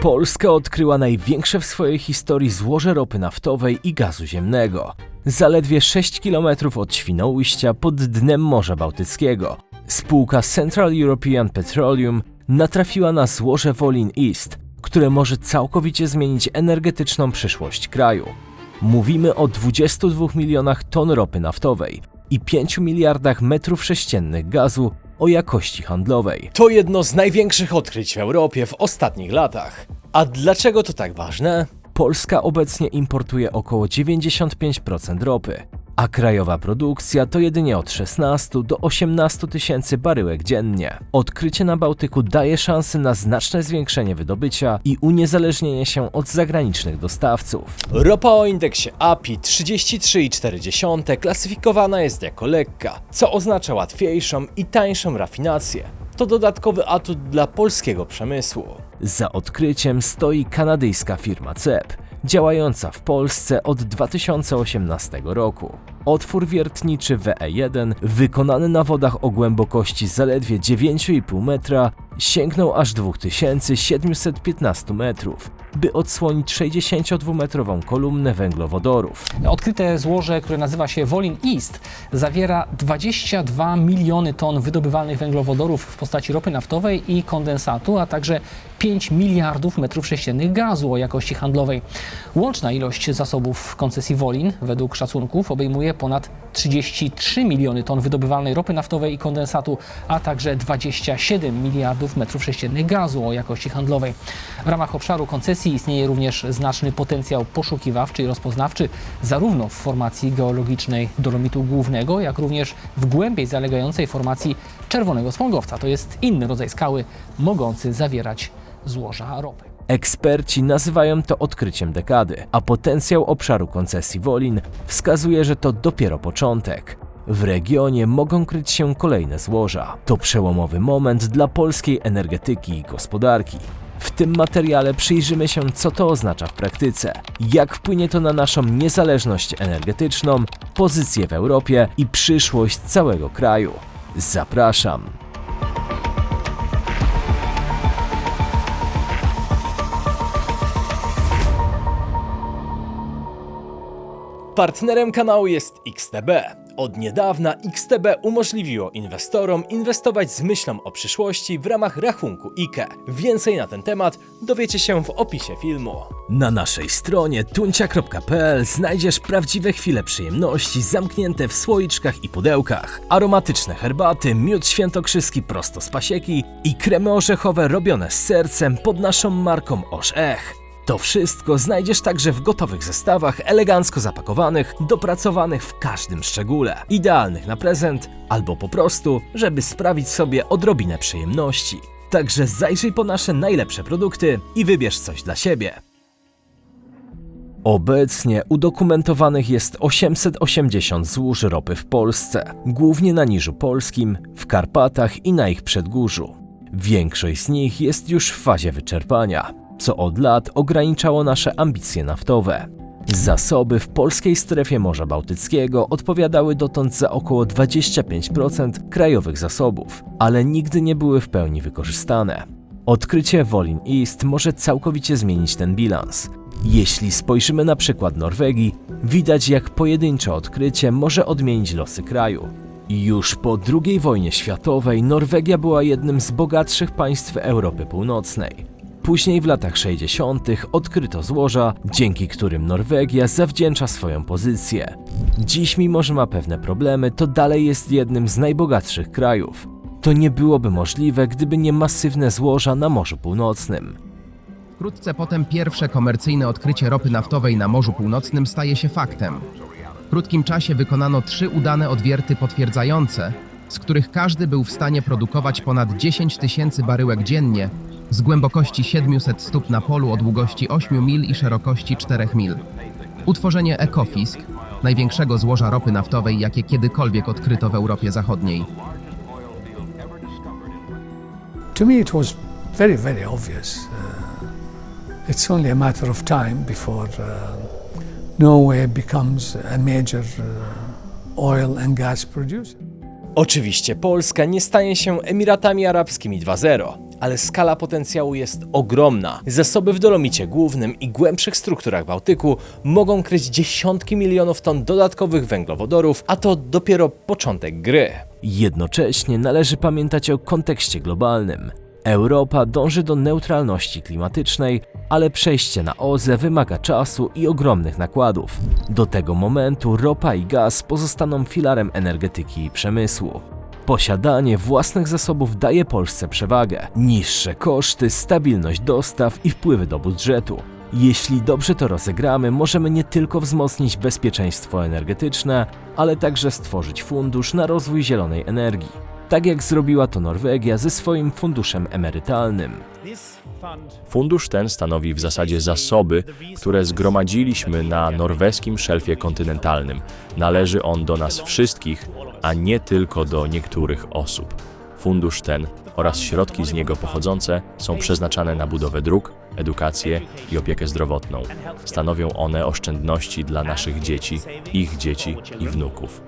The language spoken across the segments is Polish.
Polska odkryła największe w swojej historii złoże ropy naftowej i gazu ziemnego. Zaledwie 6 km od Świnoujścia pod dnem Morza Bałtyckiego. Spółka Central European Petroleum natrafiła na złoże Wolin East, które może całkowicie zmienić energetyczną przyszłość kraju. Mówimy o 22 milionach ton ropy naftowej i 5 miliardach metrów sześciennych gazu o jakości handlowej. To jedno z największych odkryć w Europie w ostatnich latach. A dlaczego to tak ważne? Polska obecnie importuje około 95% ropy, a krajowa produkcja to jedynie od 16 do 18 tysięcy baryłek dziennie. Odkrycie na Bałtyku daje szansę na znaczne zwiększenie wydobycia i uniezależnienie się od zagranicznych dostawców. Ropa o indeksie API 33,4 klasyfikowana jest jako lekka, co oznacza łatwiejszą i tańszą rafinację. To dodatkowy atut dla polskiego przemysłu. Za odkryciem stoi kanadyjska firma CEP, działająca w Polsce od 2018 roku. Otwór wiertniczy WE1, wykonany na wodach o głębokości zaledwie 9,5 metra, sięgnął aż 2715 metrów, by odsłonić 62-metrową kolumnę węglowodorów. Odkryte złoże, które nazywa się Wolin East, zawiera 22 miliony ton wydobywalnych węglowodorów w postaci ropy naftowej i kondensatu, a także 5 miliardów metrów sześciennych gazu o jakości handlowej. Łączna ilość zasobów koncesji Wolin według szacunków obejmuje ponad 33 miliony ton wydobywalnej ropy naftowej i kondensatu, a także 27 miliardów metrów sześciennych gazu o jakości handlowej. W ramach obszaru koncesji istnieje również znaczny potencjał poszukiwawczy i rozpoznawczy, zarówno w formacji geologicznej Dolomitu Głównego, jak również w głębiej zalegającej formacji Czerwonego Smągowca. To jest inny rodzaj skały mogący zawierać złoża ropy. Eksperci nazywają to odkryciem dekady, a potencjał obszaru koncesji Wolin wskazuje, że to dopiero początek. W regionie mogą kryć się kolejne złoża. To przełomowy moment dla polskiej energetyki i gospodarki. W tym materiale przyjrzymy się, co to oznacza w praktyce, jak wpłynie to na naszą niezależność energetyczną, pozycję w Europie i przyszłość całego kraju. Zapraszam. Partnerem kanału jest XTB. Od niedawna XTB umożliwiło inwestorom inwestować z myślą o przyszłości w ramach rachunku IKE. Więcej na ten temat dowiecie się w opisie filmu. Na naszej stronie tuncia.pl znajdziesz prawdziwe chwile przyjemności zamknięte w słoiczkach i pudełkach, aromatyczne herbaty, miód świętokrzyski prosto z pasieki i kremy orzechowe robione z sercem pod naszą marką Osz Ech. To wszystko znajdziesz także w gotowych zestawach, elegancko zapakowanych, dopracowanych w każdym szczególe, idealnych na prezent albo po prostu, żeby sprawić sobie odrobinę przyjemności. Także zajrzyj po nasze najlepsze produkty i wybierz coś dla siebie. Obecnie udokumentowanych jest 880 złóż ropy w Polsce, głównie na Niżu Polskim, w Karpatach i na ich przedgórzu. Większość z nich jest już w fazie wyczerpania, co od lat ograniczało nasze ambicje naftowe. Zasoby w polskiej strefie Morza Bałtyckiego odpowiadały dotąd za około 25% krajowych zasobów, ale nigdy nie były w pełni wykorzystane. Odkrycie Wolin East może całkowicie zmienić ten bilans. Jeśli spojrzymy na przykład Norwegii, widać jak pojedyncze odkrycie może odmienić losy kraju. Już po II wojnie światowej Norwegia była jednym z bogatszych państw Europy Północnej. Później w latach 60. odkryto złoża, dzięki którym Norwegia zawdzięcza swoją pozycję. Dziś, mimo że ma pewne problemy, to dalej jest jednym z najbogatszych krajów. To nie byłoby możliwe, gdyby nie masywne złoża na Morzu Północnym. Wkrótce potem pierwsze komercyjne odkrycie ropy naftowej na Morzu Północnym staje się faktem. W krótkim czasie wykonano trzy udane odwierty potwierdzające, z których każdy był w stanie produkować ponad 10 tysięcy baryłek dziennie z głębokości 700 stóp na polu o długości 8 mil i szerokości 4 mil. Utworzenie Ekofisk, największego złoża ropy naftowej, jakie kiedykolwiek odkryto w Europie Zachodniej. To me, it was very, very obvious. Uh, it's only a matter of time before uh, Norway becomes a major uh, oil and gas producer. Oczywiście Polska nie stanie się Emiratami Arabskimi 2.0, ale skala potencjału jest ogromna. Zasoby w dolomicie głównym i głębszych strukturach Bałtyku mogą kryć dziesiątki milionów ton dodatkowych węglowodorów, a to dopiero początek gry. Jednocześnie należy pamiętać o kontekście globalnym. Europa dąży do neutralności klimatycznej, ale przejście na OZE wymaga czasu i ogromnych nakładów. Do tego momentu ropa i gaz pozostaną filarem energetyki i przemysłu. Posiadanie własnych zasobów daje Polsce przewagę, niższe koszty, stabilność dostaw i wpływy do budżetu. Jeśli dobrze to rozegramy, możemy nie tylko wzmocnić bezpieczeństwo energetyczne, ale także stworzyć fundusz na rozwój zielonej energii. Tak jak zrobiła to Norwegia ze swoim funduszem emerytalnym. Fundusz ten stanowi w zasadzie zasoby, które zgromadziliśmy na norweskim szelfie kontynentalnym. Należy on do nas wszystkich, a nie tylko do niektórych osób. Fundusz ten oraz środki z niego pochodzące są przeznaczane na budowę dróg, edukację i opiekę zdrowotną. Stanowią one oszczędności dla naszych dzieci, ich dzieci i wnuków.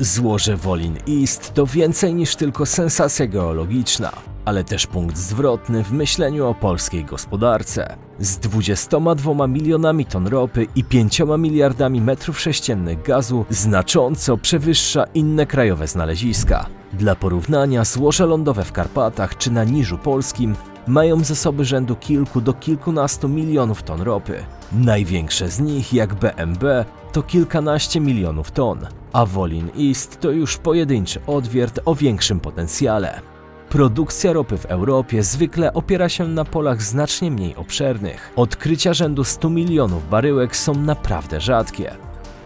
Złoże Wolin East to więcej niż tylko sensacja geologiczna, ale też punkt zwrotny w myśleniu o polskiej gospodarce. Z 22 milionami ton ropy i 5 miliardami metrów sześciennych gazu znacząco przewyższa inne krajowe znaleziska. Dla porównania złoże lądowe w Karpatach czy na Niżu Polskim mają zasoby rzędu kilku do kilkunastu milionów ton ropy. Największe z nich, jak BMB, to kilkanaście milionów ton, a Wolin East to już pojedynczy odwiert o większym potencjale. Produkcja ropy w Europie zwykle opiera się na polach znacznie mniej obszernych. Odkrycia rzędu 100 milionów baryłek są naprawdę rzadkie.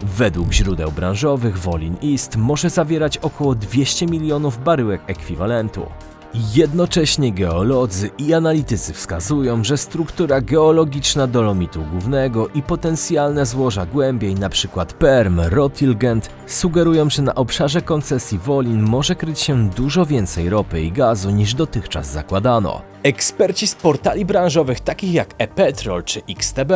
Według źródeł branżowych Wolin East może zawierać około 200 milionów baryłek ekwiwalentu. Jednocześnie geolodzy i analitycy wskazują, że struktura geologiczna dolomitu głównego i potencjalne złoża głębiej, np. Perm, Rotilgent, sugerują, że na obszarze koncesji Wolin może kryć się dużo więcej ropy i gazu niż dotychczas zakładano. Eksperci z portali branżowych takich jak ePetrol czy XTB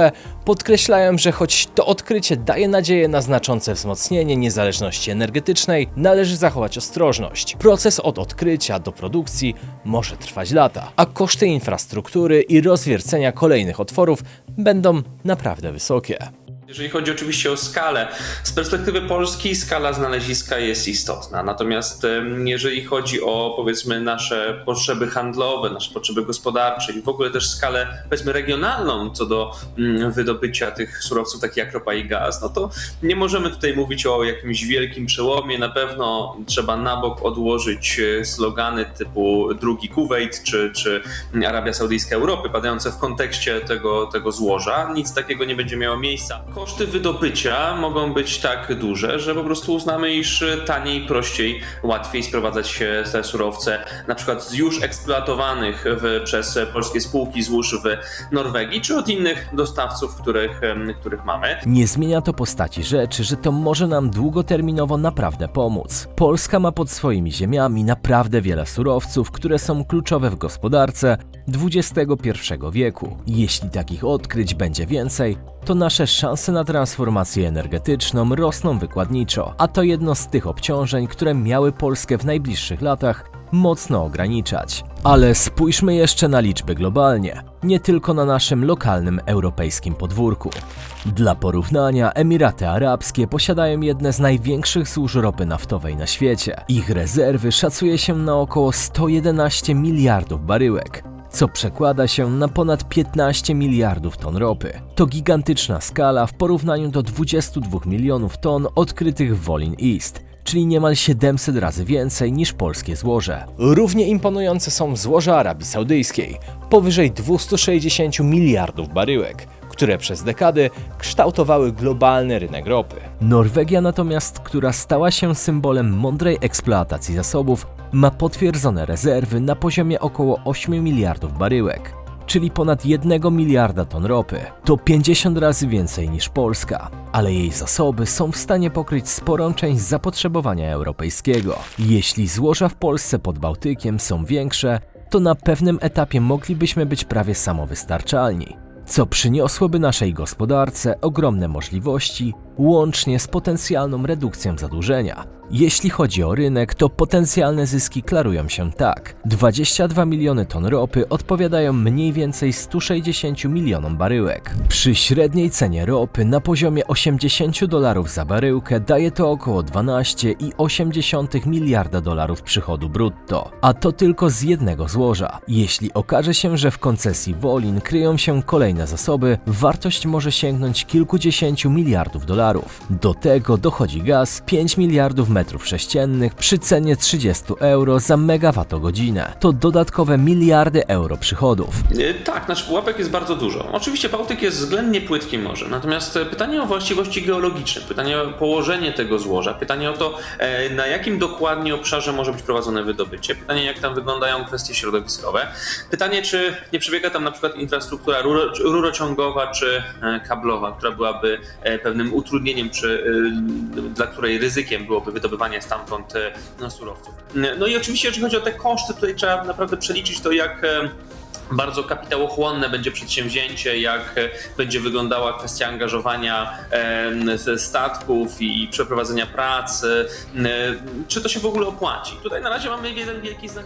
podkreślają, że choć to odkrycie daje nadzieję na znaczące wzmocnienie niezależności energetycznej, należy zachować ostrożność. Proces od odkrycia do produkcji może trwać lata, a koszty infrastruktury i rozwiercenia kolejnych otworów będą naprawdę wysokie. Jeżeli chodzi oczywiście o skalę, z perspektywy Polski skala znaleziska jest istotna. Natomiast jeżeli chodzi o powiedzmy nasze potrzeby handlowe, nasze potrzeby gospodarcze i w ogóle też skalę powiedzmy regionalną co do mm, wydobycia tych surowców takich jak ropa i gaz, no to nie możemy tutaj mówić o jakimś wielkim przełomie. Na pewno trzeba na bok odłożyć e, slogany typu drugi Kuwait czy, czy Arabia Saudyjska Europy, padające w kontekście tego, tego złoża. Nic takiego nie będzie miało miejsca. Koszty wydobycia mogą być tak duże, że po prostu uznamy, iż taniej, prościej, łatwiej sprowadzać się te surowce, na przykład z już eksploatowanych w, przez polskie spółki złóż w Norwegii, czy od innych dostawców, których, których mamy. Nie zmienia to postaci rzeczy, że to może nam długoterminowo naprawdę pomóc. Polska ma pod swoimi ziemiami naprawdę wiele surowców, które są kluczowe w gospodarce XXI wieku. Jeśli takich odkryć będzie więcej, to nasze szanse na transformację energetyczną rosną wykładniczo, a to jedno z tych obciążeń, które miały Polskę w najbliższych latach mocno ograniczać. Ale spójrzmy jeszcze na liczby globalnie, nie tylko na naszym lokalnym europejskim podwórku. Dla porównania, Emiraty Arabskie posiadają jedne z największych złóż ropy naftowej na świecie. Ich rezerwy szacuje się na około 111 miliardów baryłek co przekłada się na ponad 15 miliardów ton ropy. To gigantyczna skala w porównaniu do 22 milionów ton odkrytych w Wolin East, czyli niemal 700 razy więcej niż polskie złoże. Równie imponujące są złoża Arabii Saudyjskiej, powyżej 260 miliardów baryłek, które przez dekady kształtowały globalny rynek ropy. Norwegia natomiast, która stała się symbolem mądrej eksploatacji zasobów, ma potwierdzone rezerwy na poziomie około 8 miliardów baryłek, czyli ponad 1 miliarda ton ropy. To 50 razy więcej niż Polska, ale jej zasoby są w stanie pokryć sporą część zapotrzebowania europejskiego. Jeśli złoża w Polsce pod Bałtykiem są większe, to na pewnym etapie moglibyśmy być prawie samowystarczalni, co przyniosłoby naszej gospodarce ogromne możliwości łącznie z potencjalną redukcją zadłużenia. Jeśli chodzi o rynek, to potencjalne zyski klarują się tak. 22 miliony ton ropy odpowiadają mniej więcej 160 milionom baryłek. Przy średniej cenie ropy na poziomie 80 dolarów za baryłkę daje to około 12,8 miliarda dolarów przychodu brutto. A to tylko z jednego złoża. Jeśli okaże się, że w koncesji Wolin kryją się kolejne zasoby, wartość może sięgnąć kilkudziesięciu miliardów dolarów. Do tego dochodzi gaz 5 miliardów metrów sześciennych przy cenie 30 euro za megawattogodzinę. To dodatkowe miliardy euro przychodów. E, Tak, nasz pułapek jest bardzo dużo. Oczywiście Bałtyk jest względnie płytkim morzem, natomiast e, pytanie o właściwości geologiczne, pytanie o położenie tego złoża, pytanie o to, e, na jakim dokładnie obszarze może być prowadzone wydobycie, pytanie jak tam wyglądają kwestie środowiskowe, pytanie czy nie przebiega tam na przykład infrastruktura ruro, rurociągowa czy e, kablowa, która byłaby pewnym utrudnieniem, czy, e, dla której ryzykiem byłoby wydobywanie stamtąd no, surowców. No i oczywiście jeżeli chodzi o te koszty, tutaj trzeba naprawdę przeliczyć to jak bardzo kapitałochłonne będzie przedsięwzięcie, jak będzie wyglądała kwestia angażowania statków i przeprowadzenia pracy, czy to się w ogóle opłaci. Tutaj na razie mamy jeden wielki znak.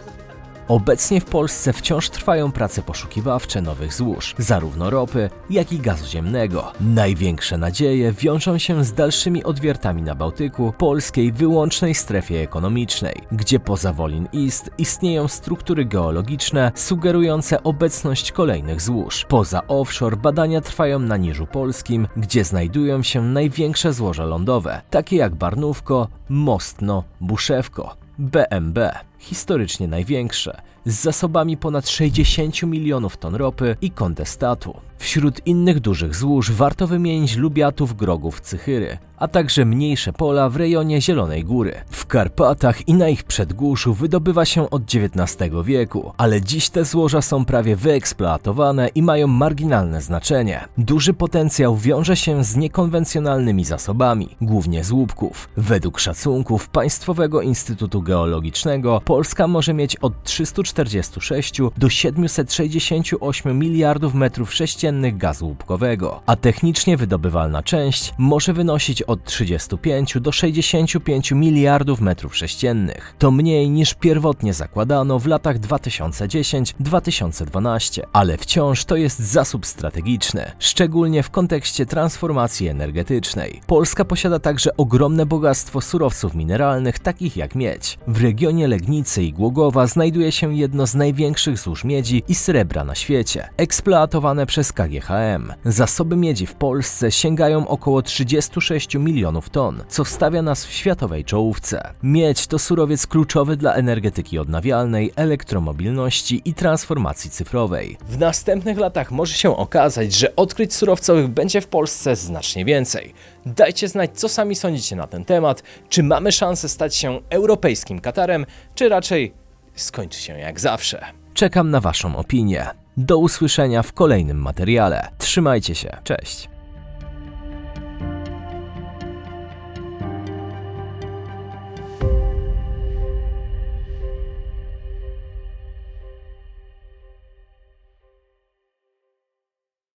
Obecnie w Polsce wciąż trwają prace poszukiwawcze nowych złóż, zarówno ropy, jak i gazu ziemnego. Największe nadzieje wiążą się z dalszymi odwiertami na Bałtyku, polskiej wyłącznej strefie ekonomicznej, gdzie poza Wolin East istnieją struktury geologiczne sugerujące obecność kolejnych złóż. Poza offshore badania trwają na Niżu Polskim, gdzie znajdują się największe złoża lądowe, takie jak Barnówko, Mostno, Buszewko. BMB, historycznie największe, z zasobami ponad 60 milionów ton ropy i kondestatu. Wśród innych dużych złóż warto wymienić Lubiatów, Grogów, Cychyry, a także mniejsze pola w rejonie Zielonej Góry. W Karpatach i na ich przedgórszu wydobywa się od XIX wieku, ale dziś te złoża są prawie wyeksploatowane i mają marginalne znaczenie. Duży potencjał wiąże się z niekonwencjonalnymi zasobami, głównie z łupków. Według szacunków Państwowego Instytutu Geologicznego Polska może mieć od 346 do 768 miliardów metrów sześciennych gazu łupkowego, a technicznie wydobywalna część może wynosić od 35 do 65 miliardów metrów sześciennych. To mniej niż pierwotnie zakładano w latach 2010-2012, ale wciąż to jest zasób strategiczny, szczególnie w kontekście transformacji energetycznej. Polska posiada także ogromne bogactwo surowców mineralnych, takich jak miedź. W regionie Legnicy i Głogowa znajduje się jedno z największych złóż miedzi i srebra na świecie, eksploatowane przez KGHM. Zasoby miedzi w Polsce sięgają około 36 milionów ton, co stawia nas w światowej czołówce. Miedź to surowiec kluczowy dla energetyki odnawialnej, elektromobilności i transformacji cyfrowej. W następnych latach może się okazać, że odkryć surowcowych będzie w Polsce znacznie więcej. Dajcie znać, co sami sądzicie na ten temat, czy mamy szansę stać się europejskim Katarem, czy raczej skończy się jak zawsze. Czekam na Waszą opinię. Do usłyszenia w kolejnym materiale. Trzymajcie się. Cześć.